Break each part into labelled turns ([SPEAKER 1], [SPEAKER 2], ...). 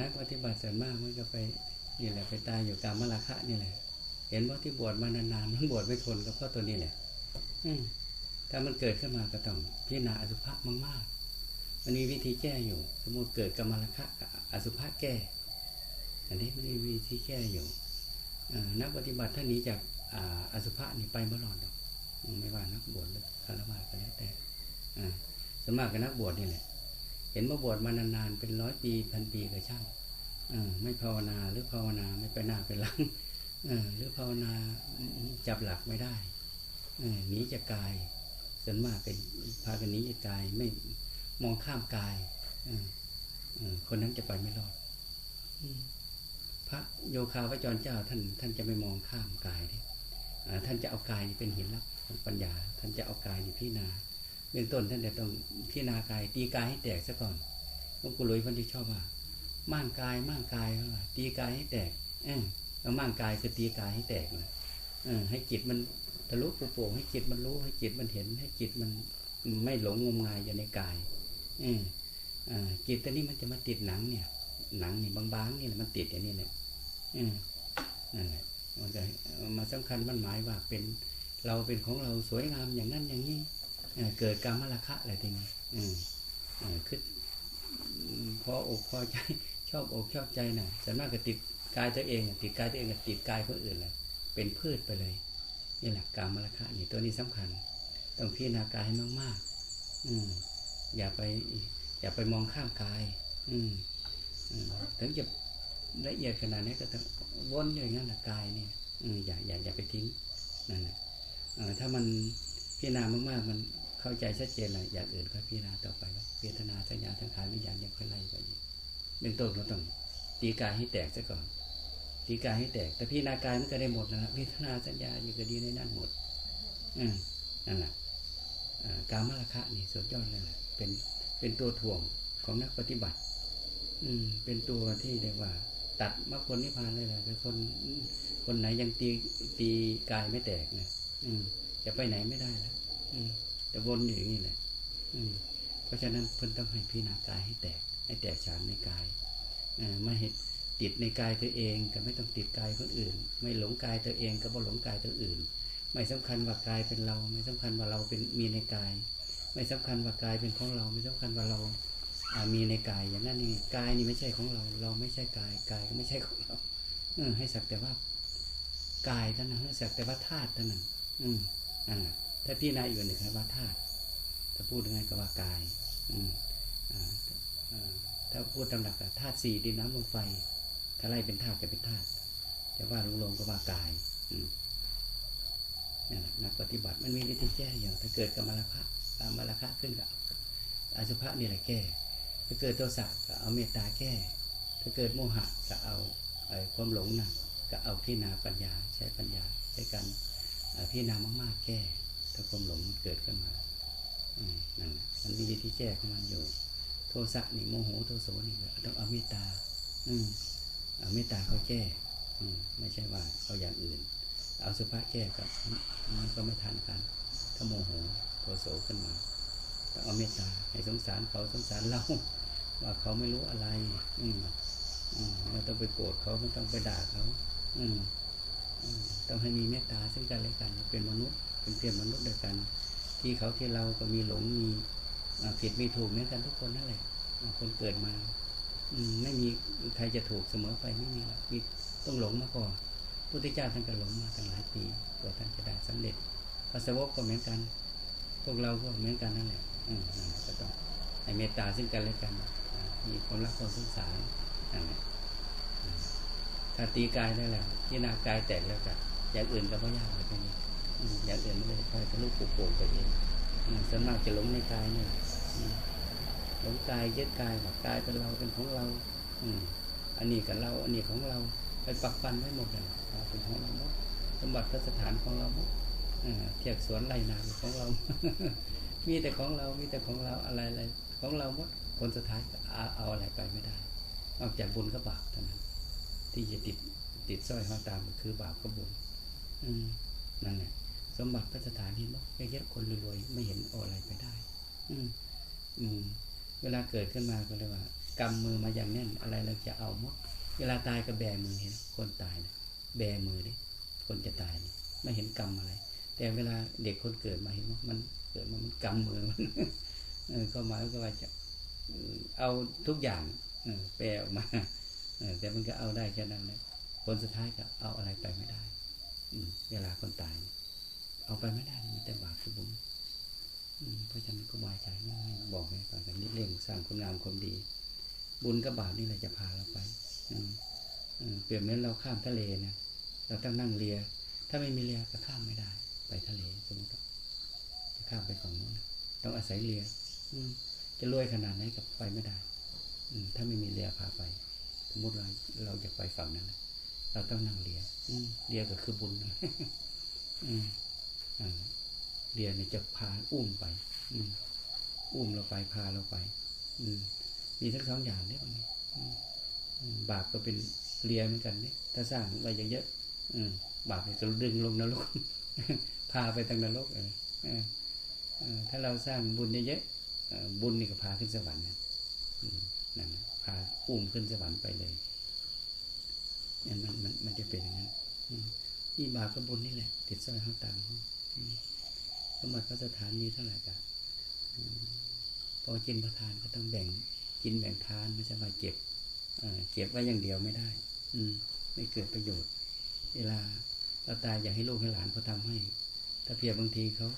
[SPEAKER 1] นักปฏิบัติส่วนมากมันก็ไปนี่แหละไปตายอยู่กามราคะนี่แหละ เห็นว่าที่บวชมานานๆมันบวชไม่ทนก็เพราะตัวนี้แหละ อืถ้ามันเกิดขึ้นมาก็ต้องพิจารณาอสุภะมากๆมันมีวิธีแก้อยู่ สมมติเกิดกามราคะอสุภะแก้ อันนี้มันมีวิธีแก้อยู่อนักปฏิบัติท่านนี้จากอสุภะนี่ไปไม่รอดหรอกไม่ว่านักบวชหรือคารวะก็แล้วแต่อ่าสวนมากกับนักบวชนี่แหละ เห็นว่าบวชมานานๆเป็นร้อยปีพันปีก็ช่างอไม่ภาวนาหรือภาวนาไม่ไปหน้าไปหลังอหรือภาวนาจับหลักไม่ได้อหนีจากกายส่วนมากเป็นพากันหนีจากกายไม่มองข้ามกายออคนนั้นจะไปไม่รอดอพระโยคาวจรเจ้าท่านท่านจะไม่มองข้ามกายเลยท่านจะเอากายนี่เป็นหินลับของปัญญา ท่านจะเอากายนี่พิจารณา เบื้องต้นท่านจะต้องพิจารณากายตีกายให้แตกซะก่อนหลวงปู่หลุยพันธิชอบว่าม่านกายม่านกายตีกายให้แตกเออแล้วม่านกายคือตีกายให้แตกเลยเออให้จิตมันทะลุปุโป่งให้จิตมันรู้ ให้จิตมันเห็น ให้จิตมันไม่หลงงมงายอยู่ในกายเออจิตตัวนี้มันจะมาติดหนังเนี่ย หนังนี่บางๆนี่แหละมันติดอย่างนี้แหละเออนั่นแหละมันจะมาสำคัญมันหมายว่าเป็นเราเป็นของเราสวยงามอย่างนั้นอย่างนี้ เกิดกรรมราคะอะไรทีนี้คือพออกพอใจชอบอกชอบใจน่ะส่วนมากก็ติดกายตัวเองติดกายตัวเองกับติดกายคนอื่นเลยเป็นพืชไปเลยนี่แหละกรรมราคะนี่ตัวนี้สำคัญ ต้องพิจารณากายให้มากๆอืมอย่าไป อย่าไปมองข้ามกาย อืมถึงจะละเอียดขนาดนี้ก็ต้องวนอย่างนั้นแหละกายนี่อืมอย่าอย่าอย่าไปทิ้งนั่นแหละถ้ามันพิจารณามากๆมัน เข้าใจชัดเจนเลยอย่างอื่นก็พิจารณาต่อไปว่าเวทนาสัญญาสังขารวิญญาณยังค่อยไล่ไปอีกเบื้องต้นเราต้องตีกายให้แตกซะก่อนตีกายให้แตก แต่พิจารณากายมันก็ได้หมดนะเวทนาสัญญาอยู่ก็ดีในนั้นหมดอืมนั่นแหละอ่าการมราคะนี่สุดยอดเลยแหละเป็นเป็นตัวถ่วงของนักปฏิบัติ อืม เป็นตัวที่เรียกว่า ตัดมรรคผลนิพพานเลยแหละแต่คนคนไหนยังตีตีกายไม่แตกนะอืมจะไปไหนไม่ได้แล้วอืม จะวนอยู่อย่างนี้แหละเพราะฉะนั้นเพิ่นต้องให้พิจารณากายให้แตก ให้แตกฉานในกายอไม่ให้ติดในกายตัวเองก็ไม่ต้องติดกายคนอื่น ไม่หลงกายตัวเองก็บ่หลงกายตัวอื่น ไม่สำคัญว่ากายเป็นเรา ไม่สำคัญว่าเราเป็นมีในกาย ไม่สำคัญว่ากายเป็นของเรา ไม่สำคัญว่าเรามีในกายอย่างนั้นนี่กายนี่ไม่ใช่ของเรา เราไม่ใช่กายกายก็ไม่ใช่ของเราเออให้สักแต่ว่ากายเท่านั้นให้สักแต่ว่าธาตุเท่านั้นอืมนั่นแหละ ถ้าพี่นาอยู่หนึ่งคือว่าธาตุถ้าพูดยังไงก็ว่ากายอืมอ่าอ่าถ้าพูดตำหนักอะธาตุสี่ดินน้ำลมไฟถ้าไล่เป็นธาตุก็เป็นธาตุจะว่าลงๆก็ว่ากายอืมนั่แหละนักปฏิบัติมันมีวิธีแก้อย่าง ถ้าเกิดกรรมราคะกรรมรคะขึ้นกับอสุภะนี่แหละแก้ ถ้าเกิดโทสะก็เอาเมตตาแก้ ถ้าเกิดโมหะก็เอาความหลงนะก็เอาพิจารณาปัญญาใช้ปัญญาใช้การเอ่อพิจารณามากๆแก้ ถ้าความหลงมันเกิดขึ้นมาอนั่นแหละมันมีวิธีแก้ของมันอยู่ โทสะนี่โมโหโทโสนี่ก็ต้องเอาเมตตาอืมเอาเมตตาเขาแก้อืมไม่ใช่ว่าเอาอย่างอื่น เอาสุภาพแก้กับมันก็ไม่ทันกัน ถ้าโมโหโทโสขึ้นมาต้องเอาเมตตาให้สงสารเขาสงสารเราว่าเขาไม่รู้อะไร อืมไม่ต้องไปโกรธเขาไม่ต้องไปด่าเขา อืมต้องให้มีเมตตาซึ่งกันและกันเป็นมนุษย์ เป็นเพียงมนุษย์เดียวกัน ที่เขาที่เราก็มีหลงมีผิดมีถูกเหมือนกันทุกคนนั่นแหละคนเกิดมาไม่มีใครจะถูกเสมอไปไม่มีหรอกมีต้องหลงมาก่อนพุทธเจ้าท่านก็หลงมาตั้งหลายปีกว่าท่านจะได้สำเร็จพระสวกก็เหมือนกัน พวกเราก็เหมือนกันนั่นแหละอืมก็ต้องให้เมตตาซึ่งกันและกัน มีความรักความสงสารนั่นแหละถ้าตีกายได้แล้วที่นากายแตกแล้วกันอย่างอื่นก็ไม่ยากเลยแค่นี้ อย่างอื่นไม่ได้ค่อยทะลุปุโป่งไปเองส่วนมากจะหลงในกายเนี่ยหลงกายยึดกายว่ากายเป็นเราเป็นของเรา อืมอันนี้กับเรา อันนี้ของเราไปปักปันไว้หมดเลยเป็นของเราหมดสมบัติพระสถานของเราหมดเทียกสวนไรนาของเรา มีแต่ของเรา มีแต่ของเราอะไรอะไรของเราหมดคนสุดท้ายเอาอะไรไปไม่ได้ นอกจากบุญกับบาปเท่านั้น ที่จะติดติดสร้อยห้อยตามคือบาปกับบุญนั่นแหละ สมบัติพระสถานที่เนาะเยะคนรวยๆไม่เห็นเอาอะไรไปได้ อืมอืมเวลาเกิดขึ้นมาก็เลยว่ากำมือมาอย่างแน่นอะไรเราจะเอาหมด เวลาตายก็แบมือเห็น คนตายนะแบมือดิคนจะตายไม่เห็นกรรมอะไร แต่เวลาเด็กคนเกิดมาเห็นว่ามันเกิดมามันกำมือมันเออก็หมายก็ว่าจะเอาทุกอย่างแปลออกมาแต่มันก็เอาได้แค่นั้นแหละผลสุดท้ายก็เอาอะไรไปไม่ได้ อืมเวลาคนตายเนี่ย เอาไปไม่ได้มีแต่บาปคือบุญเพราะฉะนั้นก็บายใจง่ายบอกให้ฟังกันนิดเร่งสร้างคุณงามความดี บุญกับบาปนี่แหละจะพาเราไปเปรียบเหมือนเราข้ามทะเลเนี่ยเราต้องนั่งเรือ ถ้าไม่มีเรือก็ข้ามไม่ได้ ไปทะเลสมมติจะข้ามไปฝั่งนู้นต้องอาศัยเรือ อืจะรวยขนาดไหนก็ไปไม่ได้ อืถ้าไม่มีเรือพาไป สมมติเราเราจะไปฝั่งนั้นเราต้องนั่งเรือ อืเรือก็คือบุญนะอื เรือเนี่ยจะพาอุ้มไปอืมอุ้มเราไปพาเราไปอืมมีทั้งสองอย่างเนี่ยนี้บาปก็เป็นเรือเหมือนกันเนี่ยถ้าสร้างไว้เยอะๆบาปจะดึงลงนรกพาไปทางนรกเออถ้าเราสร้างบุญเยอะๆบุญนี่ก็พาขึ้นสวรรค์นนั่นพาอุ้มขึ้นสวรรค์ไปเลยเนี่ยมันมันมันจะเป็นอย่างนั้นอีบาปกับบุญนี่แหละติดสร้อยห้างตามเขาอืม สมบัติพระสถานมีเท่าไหร่กันพอกินประทานก็ต้องแบ่งกินแบ่งทานไม่ใช่ว่าเก็บเก็บไว้อย่างเดียวไม่ได้ อืม ไม่เกิดประโยชน์ เวลาเราตายอยากให้ลูกให้หลานเขาทำให้ ถ้าเพียบบางทีเขา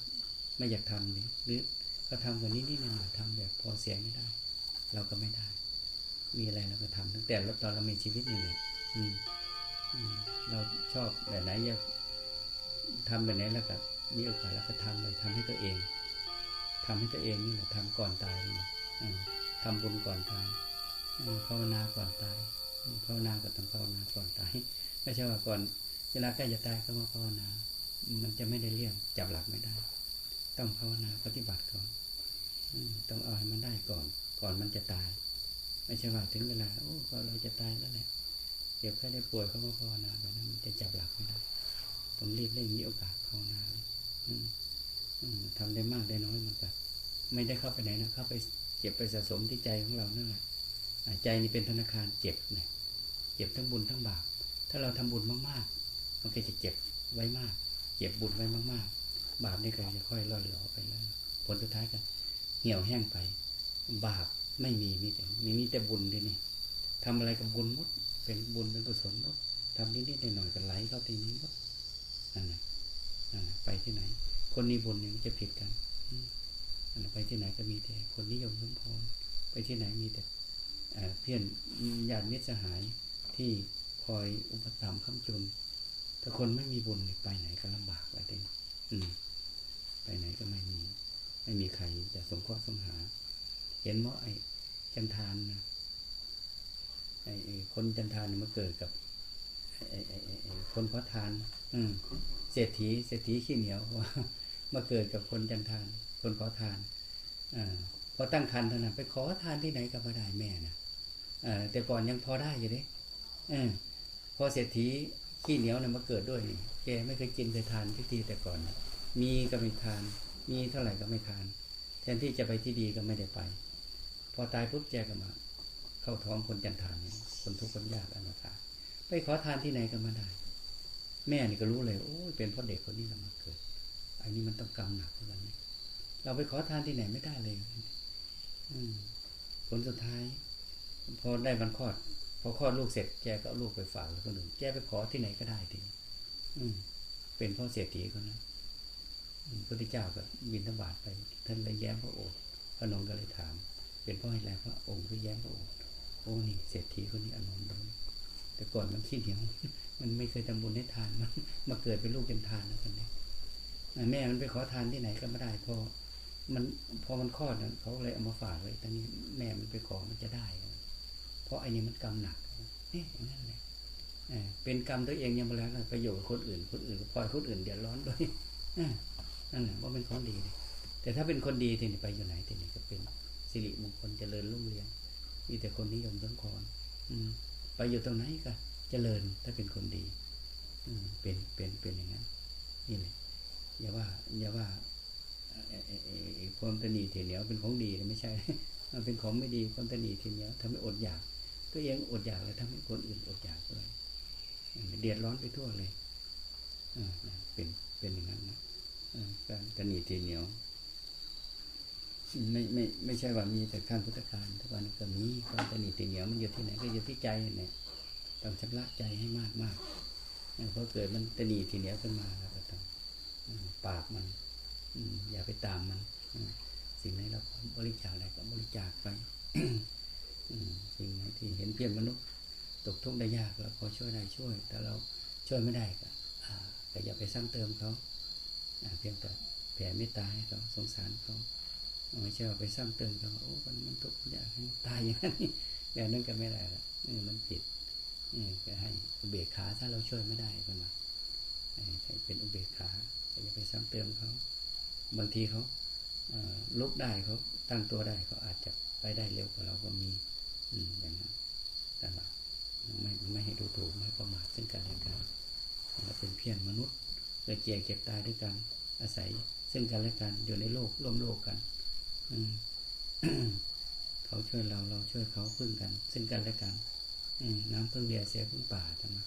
[SPEAKER 1] ไม่อยากทำหรือเขาทำกันนิดๆหน่อยทำแบบพอเสียไม่ได้ เราก็ไม่ได้ มีอะไรเราก็ทำตั้งแต่ตอนเรามีชีวิตนี่เลยอืมอืมเราชอบแบบไหนอยากทำแบบไหนแล้วก็ มีโอกาสแล้วก็ทำเลยทำให้ตัวเองทำให้ตัวเองนี่แหละทำก่อนตายนี่อืมทำบุญก่อนตายภาวนาก่อนตายภาวนาก็ต้องภาวนาก่อนตายไม่ใช่ว่าก่อนเวลาใกล้จะตายก็มาภาวนา มันจะไม่ได้เรื่องจับหลักไม่ได้ ต้องภาวนาปฏิบัติก่อนต้องเอาให้มันได้ก่อน ก่อนมันจะตาย ไม่ใช่ว่าถึงเวลาโอ้ก็เราจะตายแล้วแหละเดี๋ยวแค่ได้ป่วยเขามาภาวนาแบบนั้นมันจะจับหลักไม่ได้ต้องรีบเร่งมีโอกาสภาวนาเลย ทำได้มากได้น้อยมันก็ไม่ได้เข้าไปไหนนะเข้าไปเก็บไปสะสมที่ใจของเรานั่นแหละใจนี่เป็นธนาคารเก็บเนี่ยเก็บทั้งบุญทั้งบาปถ้าเราทำบุญมากๆ มันก็จะเก็บไว้มากเก็บบุญไว้มากๆ บาปนี่ก็จะค่อยล่อยหลอไปแล้วผลสุดท้ายก็เหี่ยวแห้งไป บาปไม่มีมีแต่มีมีแต่บุญทีนี่ทำอะไรกับบุญหมดเป็นบุญเป็นกุศลหมดทำนิดๆหน่อยๆก็ไหลเข้าทีนี้หมดนั่นนั่นแหละ ไปที่ไหน คนนี้บุญนี่มันจะผิดกันไปที่ไหนก็มีแต่คนนิยมสมพรไปที่ไหนมีแต่เพื่อนญาติมิตรสหายที่คอยอุปถัมภ์ค้ำจุนถ้าคนไม่มีบุญไปไหนก็ลำบากไปเองอืมไปไหนก็ไม่มี ไม่มีใครจะสงเคราะห์สงหา เห็นว่าไอ้จันทานนะไอ้คนจันทานเนี่ยมาเกิดกับไอ้คนขอทาน อืม เศรษฐีเศรษฐีขี้เหนียวมาเกิดกับคนจันทาน คนขอทานอพอตั้งคันเท่านั้นไปขอทานที่ไหนก็มาได้แม่นะอแต่ก่อนยังพอได้อยู่เด้พอเศรษฐีขี้เหนียวเนี่ยมาเกิดด้วยนี่แกไม่เคยกินเคยทานที่ทีแต่ก่อนนะมีก็ไม่ทาน มีเท่าไหร่ก็ไม่ทาน แทนที่จะไปที่ดีก็ไม่ได้ไป พอตายปุ๊บแกก็มา เข้าท้องคนจันทานคนทุกข์คนยากอนาถาไปขอทานที่ไหนก็มาได้ แม่นี่ก็รู้เลยโอ้ยเป็นเพราะเด็กคนนี้เรามาเกิดอันนี้มันต้องกรรมหนักเหมือนกันนะเราไปขอทานที่ไหนไม่ได้เลย อืผลสุดท้าย พอได้วันคลอด พอคลอดลูกเสร็จแกก็เอาลูกไปฝากแล้วคนอื่นแกไปขอที่ไหนก็ได้ทีอืมเป็นพ่อเศรษฐีคนนั้นพระพุทธเจ้าก็บินทบาทไป ท่านเลยแย้มพระโอษฐ์พระนงค์ก็เลยถาม เป็นพ่อให้แลพระองค์ก็แย้มพระโอษฐ์โอ้นี่เศรษฐีคนนี้อนนท์ดู แต่ก่อนมันขี้เหนียว มันไม่เคยทำบุญให้ทานมันมาเกิดเป็นลูกเป็นทานนะคนนี้แม่มันไปขอทานที่ไหนก็ไม่ได้พอมันพอมันคลอดเขาเลยเอามาฝากไว้ตอนนี้แม่มันไปขอมันจะได้ เพราะไอ้นี่มันกรรมหนักเนี่ยอย่างนั้นเลยเป็นกรรมตัวเองยังมาแล้วประโยชน์กับคนอื่น คนอื่นปล่อยคนอื่นเดือดร้อนด้วยนั่นแหละว่าเป็นของดี แต่ถ้าเป็นคนดีทีนี้ไปอยู่ไหนทีนี้ก็เป็นสิริมงคลเจริญรุ่งเรืองมีแต่คนนิยมสมพรอืม ไปอยู่ตรงไหนก็เจริญถ้าเป็นคนดีอืเป็นเป็นเป็นอย่างนั้นนี่เลยอย่าว่าอย่าว่าไอ้ไอ้ไอ้ไอ้ความตนีเถียเหนียวเป็นของดีไม่ใช่ มันเป็นของไม่ดีความตนีเทียเหนียวทำให้อดอยาก ตัวเองอดอยากแล้วทำให้คนอื่นอดอยากด้วยเดือดร้อนไปทั่วเลยเป็นเป็นอย่างนั้นนะการตนีเทียเหนียว ไม่ไม่ไม่ใช่ว่ามีแต่ขั้นพุทธการทุกวันก็มีความตนีทีเหนียวมันอยู่ที่ไหนก็อยู่ที่ใจเนี่ยต้องชำระใจให้มากมากเพราะเกิดมันตนีทีเหนียวขึ้นมาแล้วก็ต้องปาบมันอย่าไปตามมันสิ่งไหนเราบริจาคอะไรก็บริจาคไปสิ่งไหนที่เห็นเพียงมนุษย์ ตกทุกข์ได้ยากเราพอช่วยได้ช่วย แต่เราช่วยไม่ได้ก็ก็อย่าไปซ้ำเติมเขาเพียงแต่แผ่เมตตาให้เขาสงสารเขา ไม่ใช่ว่าไปซ้ำเติมเขาโอ้มันมันทุกข์ยากให้ตายอย่างนั้นแบบนั้นก็ไม่ได้ละนี่มันผิดนี่ก็ให้อุเบกขาถ้าเราช่วยไม่ได้ก็มาให้เป็นอุเบกขาอย่าไปซ้ำเติมเขาบางทีเขาลุกได้เขาตั้งตัวได้เขาอาจจะไปได้เร็วกว่าเราก็มีอือย่างนั้นแต่ว่าไม่ไม่ให้ดูถูกไม่ประมาทซึ่งกันและกันเราเป็นเพียงมนุษย์เกิดเจ็บเก็บตายด้วยกันอาศัยซึ่งกันและกันอยู่ในโลกร่วมโลกกัน เขาช่วยเราเราช่วยเขาพึ่งกัน ซึ่งกันและกันน้ำพึ่งเดียเสียพึ่งป่าทำไม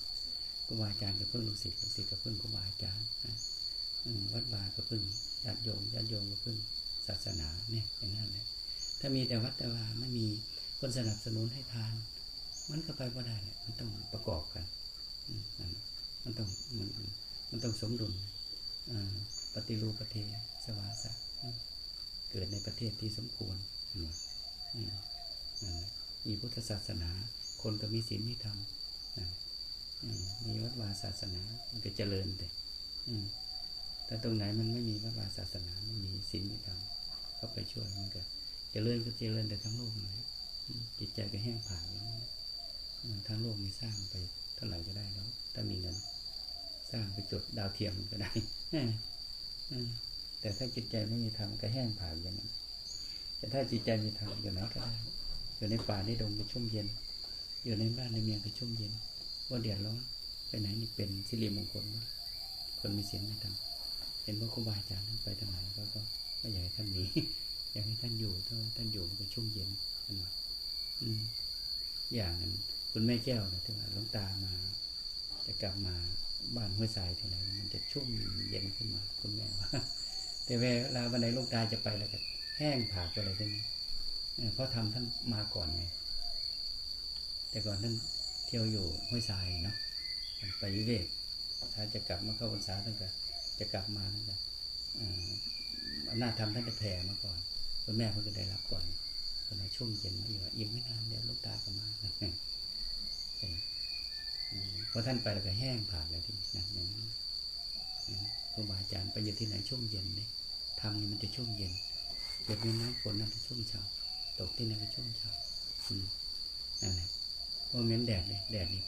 [SPEAKER 1] ครูบาอาจารย์กับพึ่งลูกศิษย์ลูกศิษย์กับพึ่งครูบาอาจารย์วัดบากับพึ่งญาติโยมญาติโยมกับพึ่งศาสนาเนี่ยอย่างนั้นเลยถ้ามีแต่วัดแต่ว่าไม่มีคนสนับสนุนให้ทาน มันก็ไปไม่ได้เลยมันต้องประกอบกันมันต้องมันมันต้องสมดุลปฏิรูปประเทศสวาสะ กิดในประเทศที่สมควรมีพุทธศาสนา คนก็มีศีลมีธรรมมีวัดวาศาสนามันก็เจริญแต่แต่ตรงไหนมันไม่มีวัดวาศาสนาไม่มีศีลมีธรรมเข้าไปช่วยมันก็เจริญก็เจริญแต่ทั้งโลกเลยจิตใจก็แห้งผากทั้งโลกมีสร้างไปเท่าไหร่ก็ได้แล้วถ้ามีเงินสร้างไปจุดดาวเทียมก็ได้ แต่ถ้าจิตใจไม่มีธรรมก็แห้งผากอย่างนั้นแต่ถ้าจิตใจมีธรรมอยู่ไหนก็ได้อยู่ในป่าในดงก็ชุ่มเย็น อยู่ในบ้านในเมียงก็ชุ่มเย็นว่าเดือดร้อนไปไหนนี่เป็นสิริมงคลคนมีเสียงไม่ทำเห็นว่าครูบาอาจารย์ไปทางไหนก็ก็ไม่อยากให้ท่านหนีอยากให้ท่านอยู่ถ้าท่านอยู่มันก็ชุ่มเย็นกันน่อยอย่างนั้นคุณแม่แก้วนะที่ว่าหลวงตามา จะกลับมาบ้านห้วยทรายทีไรมันจะชุ่มเย็นขึ้นมา คุณแม่ว่า แต่เวลาวันไหนลวงตาจะไปแล้วก็แห้งผากไปเลยทีนี้เพราะทำท่านมาก่อนไง แต่ก่อนท่านเที่ยวอยู่ห้วยทรายเนาะไปวิเวกถ้าจะกลับมาเข้าพรรษาท่านก็จะกลับมาท่านก็หน้าทำท่านจะแผ่มาก่อนคุณแม่เขาก็ได้รับก่อนตอนช่วงเย็นมาอยู่อีกไม่นานเดี๋ยวลูกตาก็มาพอท่านไปแล้วก็แห้งผ่านเลยทีนะอย่างนั้นครูบาอาจารย์ไปอยู่ที่ไหนช่วงเย็นเนี่ย ทำนี่มันจะช่วงเย็นเกิดมีน้ำฝนนั่นจะช่วงเช้าตกที่ไหนก็ช่วงเช้าอืมนั่นแหละเพราะเหม็นแดดเลยแดดนี่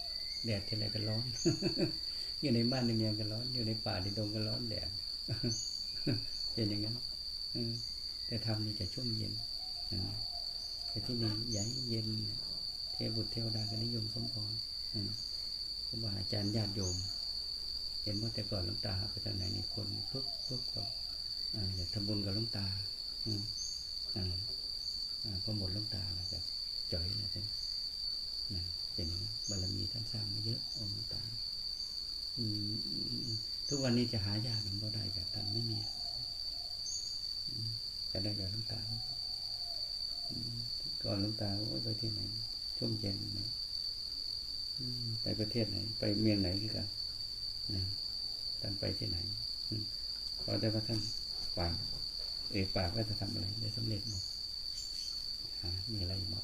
[SPEAKER 1] แดดที่ไหนก็ร้อน อยู่ในบ้านในเมืองก็ร้อน อยู่ในป่าในดงก็ร้อนแดดเป็นอย่างนั้นแต่ทำนี่จะชุ่มเย็นแต่ที่นี่ใหญ่เย็น เทบุตรเทวดาก็นิยมสมพรครูบาอาจารย์ญาติโยม เห็นว่าแต่ก่อนหลวงตาไปทางไหนนี่คนปุ๊บปุ๊บก็ อยากทำบุญกับลวงตาพอหมดลวงตาแล้วก็จ่อยเลยท่านเป็นบารมีท่านสร้างมาเยอะองค์หลวงตาทุกวันนี้จะหายากมันบ่ได้แบบท่านไม่มีจะได้แบบลวงตาก่อนลวงตาว่าไปที่ไหนช่วงเย็นนะไปประเทศไหน ไปเมืองไหนกันนะท่านไปที่ไหนขอได้ว่าท่าน ปากเอกปากว่าจะทำอะไรได้สำเร็จหมดมีอะไรบอก